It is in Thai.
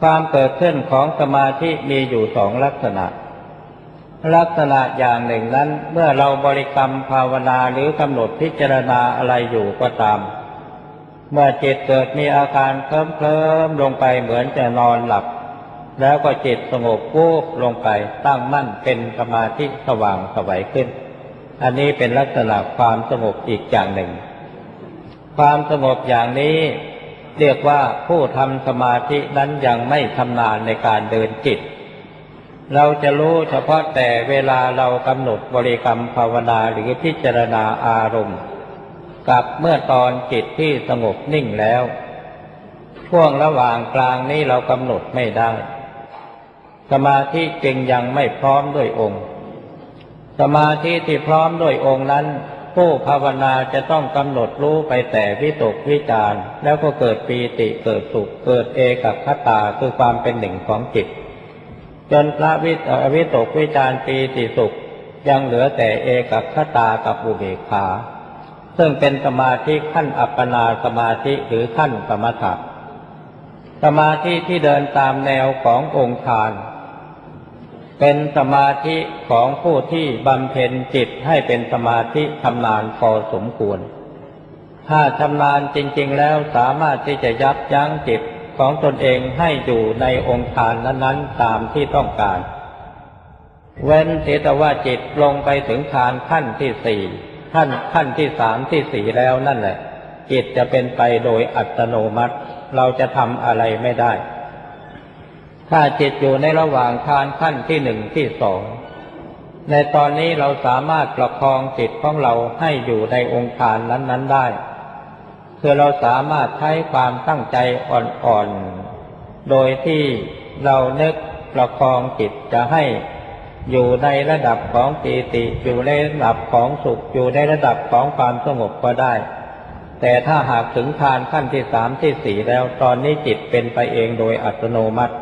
ความเกิดขึ้นของสมาธิมีอยู่สองลักษณะ ลักษณะอย่างหนึ่งนั้น เมื่อเราบริกรรมภาวนาหรือกำหนดพิจารณาอะไรอยู่ก็ตาม เมื่อจิตเกิดมีอาการเคลิ้มเคลิ้มลงไปเหมือนจะนอนหลับ แล้วก็จิตสงบวูบลงไปตั้งมั่นเป็นสมาธิสว่างสวัยขึ้น อันนี้เป็นลักษณะความสงบอีกอย่างหนึ่ง ความสงบอย่างนี้ เรียกว่าผู้ทำสมาธินั้นยังไม่ชำนาญในการเดินจิต เราจะรู้เฉพาะแต่เวลาเรากำหนดบริกรรมภาวนาหรือพิจารณาอารมณ์ กับเมื่อตอนจิตที่สงบนิ่งแล้ว ช่วงระหว่างกลางนี้เรากำหนดไม่ได้ สมาธิจึงยังไม่พร้อมด้วยองค์ สมาธิที่พร้อมด้วยองค์นั้น ผู้ภาวนาจะต้องกำหนดรู้ไปแต่วิตกวิจารณ์แล้วก็เกิดปีติเกิดสุข เกิดเอกับคตาคือความเป็นหนึ่งของจิต จนพระวิตวิตกวิจารณ์ปีติสุข ยังเหลือแต่เอกับคตากับอุเบกขา ซึ่งเป็นสมาธิขั้นอัปปนาสมาธิหรือขั้นสมถะสมาธิที่เดินตามแนวขององค์ฌาน เป็นสมาธิของผู้ที่บำเพ็ญจิตให้เป็นสมาธิชำนาญพอสมควร ถ้าชำนาญจริง ๆ แล้วสามารถที่จะยับยั้งจิตของตนเองให้อยู่ในองค์ฌานนั้นๆตามที่ต้องการ เว้นเสียแต่ว่าจิตลงไปถึงฌานขั้นที่สี่ขั้นขั้นที่สามที่สี่แล้วนั่นแหละ จิตจะเป็นไปโดยอัตโนมัติ เราจะทำอะไรไม่ได้ ถ้าจิตอยู่ในระหว่างฌานขั้นที่หนึ่งที่สอง ในตอนนี้เราสามารถประคองจิตของเราให้อยู่ในองค์ฌานนั้น ๆได้ คือเราสามารถใช้ความตั้งใจอ่อนๆ โดยที่เรานึกประคองจิตจะให้อยู่ในระดับของปีติอยู่ในระดับของสุขอยู่ในระดับของความสงบก็ได้ แต่ถ้าหากถึงฌานขั้นที่สามที่สี่แล้วตอนนี้จิตเป็นไปเองโดยอัตโนมัติ